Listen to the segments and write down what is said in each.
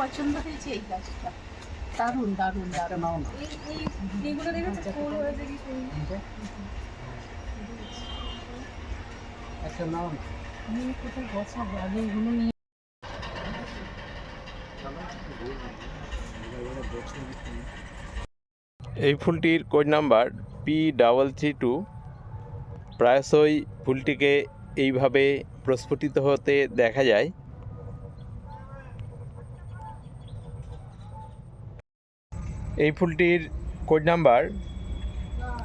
পছন্দ হয়েছে এই গাছটা। দারুণ দারুণ দারুণ। নাও এই এইগুলো দেখেছ? ফুল হয়েছে কি সুন্দর একটা নাও না। আমি কোথায় বসাবো? আগে এগুলো নিয়ে এই ফুলটির code number P double three two প্রায়শই ফুলটিকে এইভাবে প্রস্ফুটিত হতে দেখা যায়। এই ফুলটির code number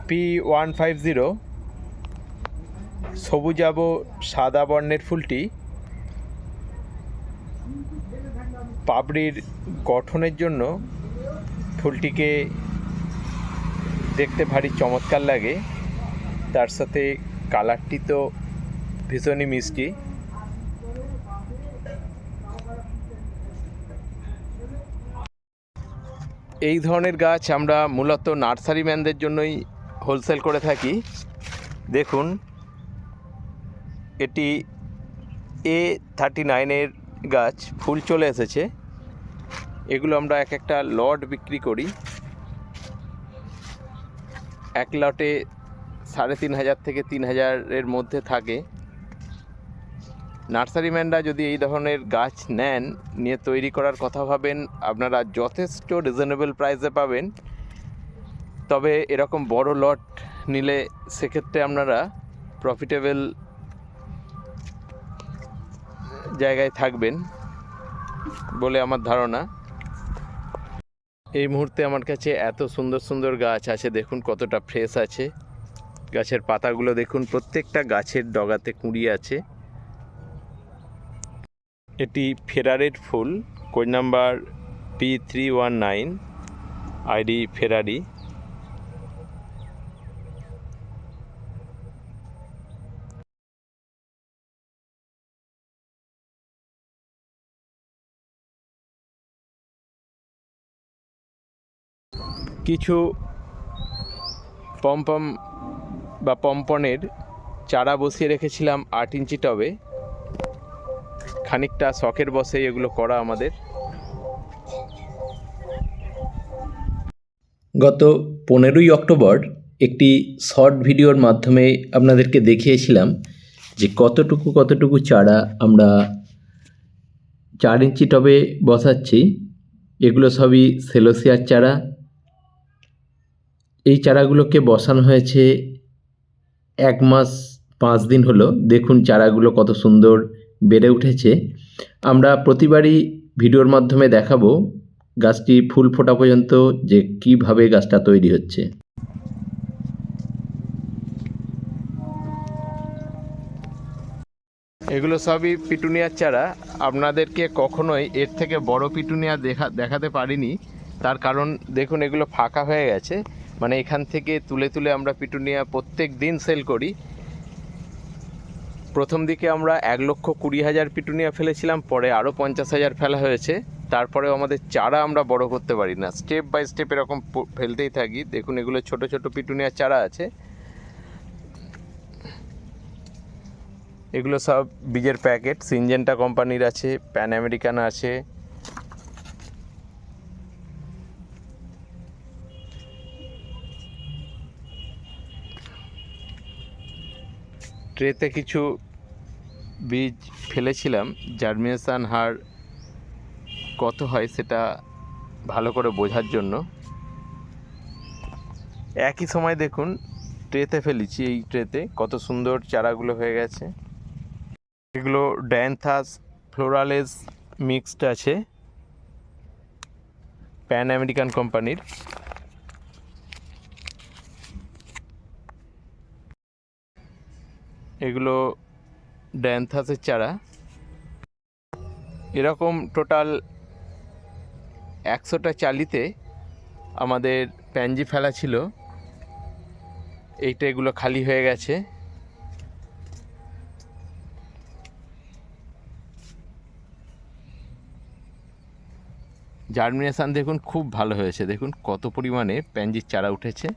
P one five zero সবুজাব সাদা বর্ণের ফুলটি। পাপড়ির গঠনের জন্য ফুলটিকে দেখতে ভারী চমৎকার লাগে। তার সাথে কালারটি তো ভীষণই মিষ্টি। এই ধরনের গাছ আমরা মূলত নার্সারি ম্যানদের জন্যই হোলসেল করে থাকি। দেখুন, এটি এ থার্টি নাইনের গাছ, ফুল চলে এসেছে। এগুলো আমরা এক একটা লট বিক্রি করি। এক লটে সাড়ে তিন হাজার থেকে তিন হাজারের মধ্যে থাকে। নার্সারিম্যানরা যদি এই ধরনের গাছ নেন, নিয়ে তৈরি করার কথা ভাবেন, আপনারা যথেষ্ট রিজনেবল প্রাইসে পাবেন। তবে এরকম বড় লট নিলে সেক্ষেত্রে আপনারা প্রফিটেবল জায়গায় থাকবেন বলে আমার ধারণা। এই মুহূর্তে আমার কাছে এত সুন্দর সুন্দর গাছ আছে, দেখুন কতটা ফ্রেশ আছে। গাছের পাতাগুলো দেখুন, প্রত্যেকটা গাছের ডগাতে কুঁড়ি আছে। এটি ফেরারের ফুল, code number P three one nine ID Ferrari. কিছু পমপম বা পম্পনের চারা বসিয়ে রেখেছিলাম আট ইঞ্চি টবে। খানিকটা শখের বসে এগুলো করা আমাদের। গত পনেরোই অক্টোবর একটি শর্ট ভিডিওর মাধ্যমে আপনাদেরকে দেখিয়েছিলাম যে কতটুকু কতটুকু চারা আমরা চার ইঞ্চি টবে বসাচ্ছি। এগুলো সবই সেলোসিয়ার চারা। এই চারাগুলোকে বসানো হয়েছে এক মাস পাঁচ দিন হলো। দেখুন চারাগুলো কত সুন্দর বেড়ে উঠেছে। আমরা প্রতিবারই ভিডিওর মাধ্যমে দেখাবো গাছটি ফুল ফোটা পর্যন্ত যে কীভাবে গাছটা তৈরি হচ্ছে। এগুলো সবই পিটুনিয়ার চারা। আপনাদেরকে কখনোই এর থেকে বড় পিটুনিয়া দেখা, দেখাতে পারিনি। তার কারণ দেখুন, এগুলো ফাঁকা হয়ে গেছে। মানে এখান থেকে তুলে তুলে আমরা পিটুনিয়া প্রত্যেক দিন সেল করি। প্রথম দিকে আমরা এক লক্ষ কুড়ি হাজার পিটুনিয়া ফেলেছিলাম, পরে আরও পঞ্চাশ হাজার ফেলা হয়েছে। তারপরেও আমাদের চারা আমরা বড় করতে পারি না। স্টেপ বাই স্টেপ এরকম ফেলতেই থাকি। দেখুন, এগুলো ছোট ছোট পিটুনিয়া চারা আছে। এগুলো সব বীজের প্যাকেট। সিনজেন্টা কোম্পানির আছে, প্যান আমেরিকান আছে ট্রেতে কিছু বীজ ফেলেছিলাম জার্মিনেশান হার কত হয় সেটা ভালো করে বোঝার জন্য। একই সময় দেখুন, ট্রেতে ফেলেছি এই ট্রেতে, কত সুন্দর চারাগুলো হয়ে গেছে। এগুলো ড্যান্থাস ফ্লোরালেস মিক্সড আছে, প্যান আমেরিকান কোম্পানির। এগুলো ড্যান্থাসের চারা। এরকম টোটাল একশোটা চালিতে আমাদের প্যানজি ফেলা ছিল। এইটা এগুলো খালি হয়ে গেছে। জার্মিনেশান দেখুন, খুব ভালো হয়েছে। দেখুন কত পরিমাণে প্যানজির চারা উঠেছে।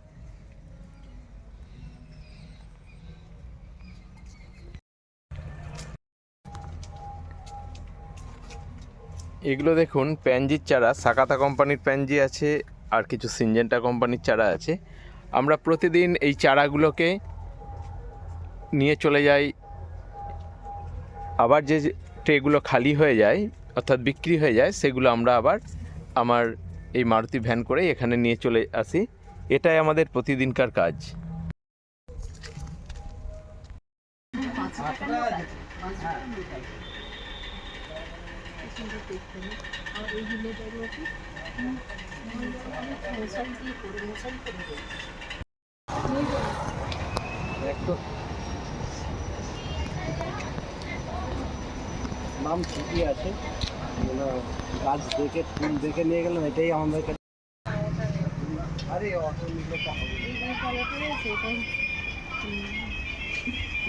এগুলো দেখুন প্যানজির চারা সাকাতা কোম্পানির প্যানজি আছে, আর কিছু সিনজেন্টা কোম্পানির চারা আছে। আমরা প্রতিদিন এই চারাগুলোকে নিয়ে চলে যাই। আবার যে ট্রেগুলো খালি হয়ে যায়, অর্থাৎ বিক্রি হয়ে যায়, সেগুলো আমরা আবার আমার এই মারুতি ভ্যান করে এখানে নিয়ে চলে আসি। এটাই আমাদের প্রতিদিনকার কাজ। আর এই হিলেটারও কি মশারি দিয়ে করে মশারি করে দেয় একটু নাম ঠিকই আছে মানে গাছ দেখে ফুল দেখে নিয়ে গেলাম এটাই আমাদের কাছে আরে অত নিলে তো হবে না।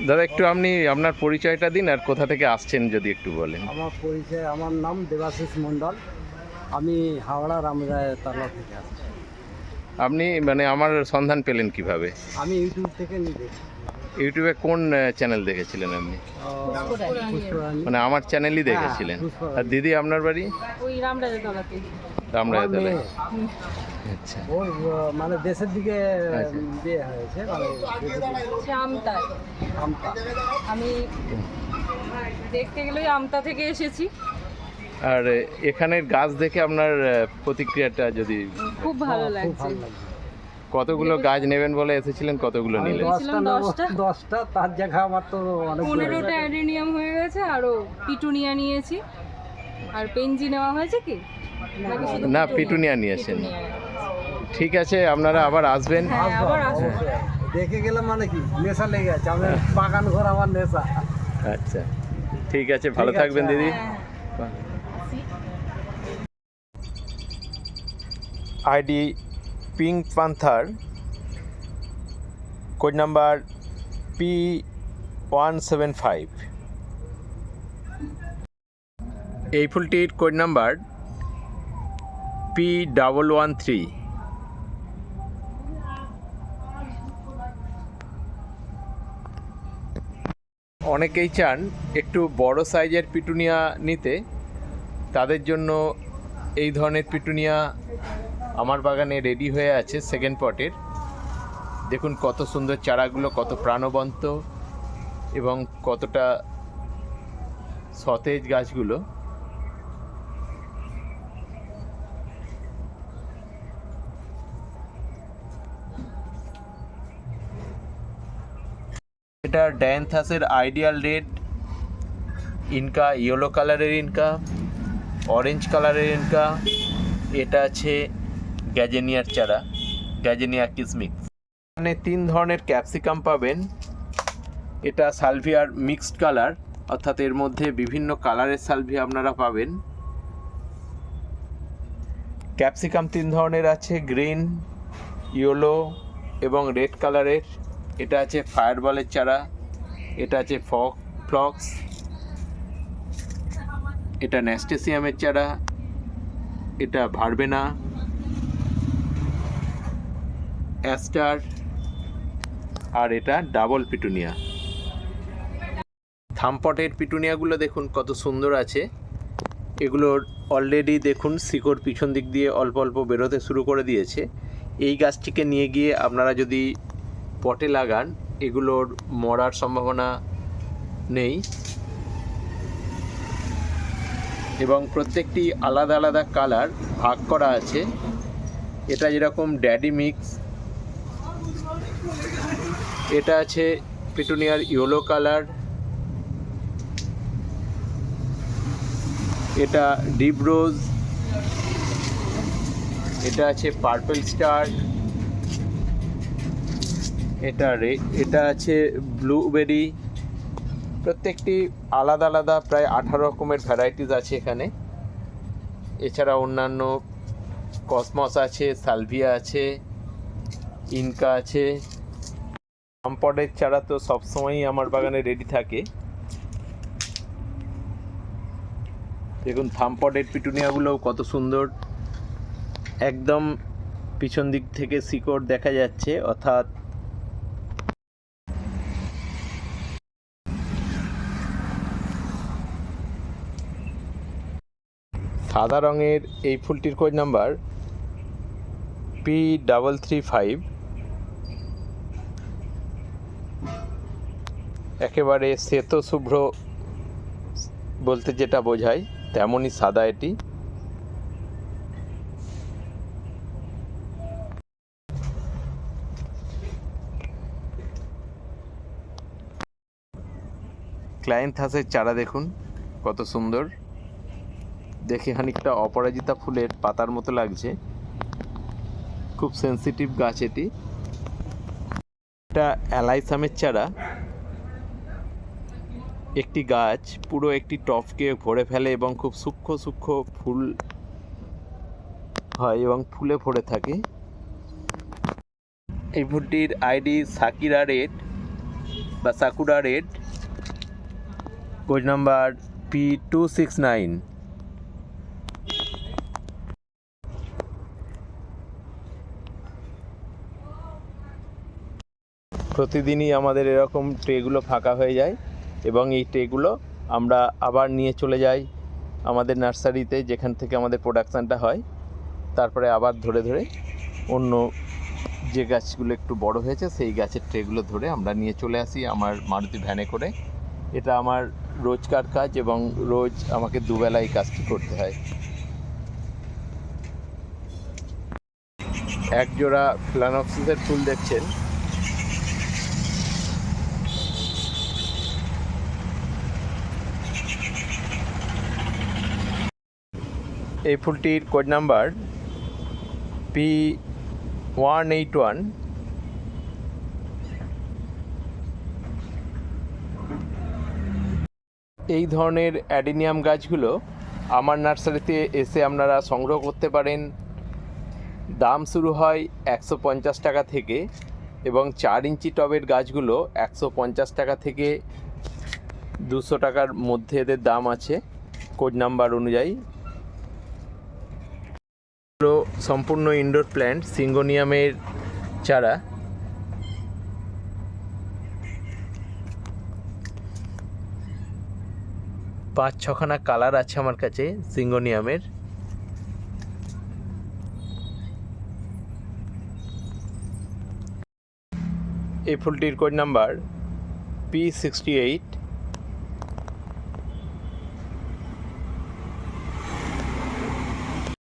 দাদা একটু আপনি আপনার পরিচয়টা দিন আর কোথা থেকে আসছেন যদি একটু বলেন। আমার পরিচয় আমার নাম দেবাশিস মণ্ডল। আমি হাওড়া রামরায় তালা থেকে আসছি। আপনি মানে আমার সন্ধান পেলেন কীভাবে? আমি ইউটিউব থেকে নিয়ে দেখি ইউটিউবে কোন চ্যানেল দেখেছিলেন আপনি? মানে আমার চ্যানেলই দেখেছিলেন। আর দিদি আপনার বাড়ি? ওই আচ্ছা। ওর মানে দেশের দিকে আচ্ছা। বিয়ে হয়েছে মানে আমতা। আমতা। আমি দেখতে গেলে আমতা থেকে এসেছি। আর এখানের গাছ দেখে আপনার প্রতিক্রিয়াটা যদি খুব ভালো লাগছে। কতগুলো গাছ নেবেন বলে এসেছিলেন কতগুলো নিলেন? দশটা নিয়েছিলাম দশটা। দশটা তার জায়গা আমার তো অনেক পনেরোটা অ্যাডেনিয়াম হয়ে গেছে আরও পিটুনিয়া নিয়েছি। আর পেনজি নেওয়া হয়েছে কি? না পিটুনিয়া? নিয়েছেন? ঠিক আছে আপনারা আবার আসবেন। হ্যাঁ অবশ্যই। দেখে গেলাম মানে কি? নেশা লেগে আছে আমার বাগান ঘর আমার নেশা। আচ্ছা ঠিক আছে ভালো থাকবেন দিদি। হ্যাঁ। ID pink panther code number P one seven five. এই ফুলটির code number P double one three. অনেকেই চান একটু বড় সাইজের পিটুনিয়া নিতে। তাদের জন্য এই ধরনের পিটুনিয়া আমার বাগানে রেডি হয়ে আছে সেকেন্ড পটের দেখুন কত সুন্দর চারাগুলো, কত প্রাণবন্ত এবং কতটা সতেজ গাছগুলো। এটা ড্যান্থাসের আইডিয়াল রেড, ইনকা ইয়েলো কালারের ইনকা, অরেঞ্জ কালারের ইনকা, এটা আছে গ্যাজেনিয়ার চারা, গ্যাজেনিয়া কিসমিক্স এখানে তিন ধরনের ক্যাপসিকাম পাবেন। এটা সালভিয়ার মিক্সড কালার, অর্থাৎ এর মধ্যে বিভিন্ন কালারের সালভিয়া আপনারা পাবেন। ক্যাপসিকাম তিন ধরনের আছে, গ্রিন, ইয়েলো এবং রেড কালারের। এটা আছে ফায়ারবলের চারা, এটা আছে ফক ফ্লক্স এটা ন্যাস্টেসিয়ামের চারা, এটা ভারবেনা অ্যাস্টার আর এটা ডাবল পিটুনিয়া থামপটের পিটুনিয়াগুলো দেখুন কত সুন্দর আছে। এগুলোর অলরেডি দেখুন শিকড় পিছন দিক দিয়ে অল্প অল্প বেরোতে শুরু করে দিয়েছে। এই গাছটিকে নিয়ে গিয়ে আপনারা যদি পটে লাগান, এগুলোর মরার সম্ভাবনা নেই। এবং প্রত্যেকটি আলাদা আলাদা কালার ভাগ করা আছে। এটা যেরকম ড্যাডি মিক্স। এটা আছে পিটুনিয়ার ইয়েলো কালার। এটা ডিপ রোজ। এটা আছে পার্পল স্টার। এটা রে, এটা আছে ব্লুবেরি প্রত্যেকটি আলাদা আলাদা প্রায় আঠারো রকমের ভ্যারাইটিস আছে এখানে। এছাড়া অন্যান্য কসমস আছে সালভিয়া আছে ইনকা আছে। আমপটের চারা তো সবসময়ই আমার বাগানে রেডি থাকে। দেখুন থামপটের পিটুনিয়াগুলোও কত সুন্দর। একদম পিছন দিক থেকে শিকড় দেখা যাচ্ছে, অর্থাৎ সাদা রঙের এই ফুলটির code number P double three five একেবারে শ্বেত শুভ্র বলতে যেটা বোঝায়, তেমনই সাদা এটি। ক্লায়েন্থাসের চারা দেখুন, কত সুন্দর। দেখে খানিকটা অপরাজিতা ফুলের পাতার মতো লাগছে। খুব সেনসিটিভ গাছ এটি। এটা অ্যালাইসামের চারা। একটি গাছ, পুরো একটি টপকে ভরে ফেলে এবং খুব সূক্ষ্ম সূক্ষ্ম ফুল হয় এবং ফুলে ভরে থাকে। এই ফুলটির আইডি সাকিরা রেড বা Sakura red. Code number P two six nine প্রতিদিনই আমাদের এরকম ট্রেগুলো ফাঁকা হয়ে যায় এবং এই ট্রেগুলো আমরা আবার নিয়ে চলে যাই আমাদের নার্সারিতে, যেখান থেকে আমাদের প্রোডাকশানটা হয়। তারপরে আবার ধরে ধরে অন্য যে গাছগুলো একটু বড় হয়েছে, সেই গাছের ট্রেগুলো ধরে আমরা নিয়ে চলে আসি আমার মারুতি ভ্যানে করে। এটা আমার রোজকার কাজ এবং রোজ আমাকে দুবেলা এই কাজটি করতে হয়। এক জোড়া ফ্লানক্সিসের ফুল দেখছেন? এই ফুলটির code number P one eight one এই ধরনের অ্যাডিনিয়াম গাছগুলো আমার নার্সারিতে এসে আপনারা সংগ্রহ করতে পারেন। দাম শুরু হয় একশো পঞ্চাশ টাকা থেকে এবং চার ইঞ্চি টবের গাছগুলো একশো পঞ্চাশ টাকা থেকে দুশো টাকার মধ্যে এদের দাম আছে। কোড নাম্বার অনুযায়ী হলো সম্পূর্ণ ইনডোর প্ল্যান্ট সিঙ্গোনিয়ামের চারা। পাঁচ ছখানা কালার আছে আমার কাছে সিঙ্গোনিয়ামের। এই ফুলটির code number P sixty eight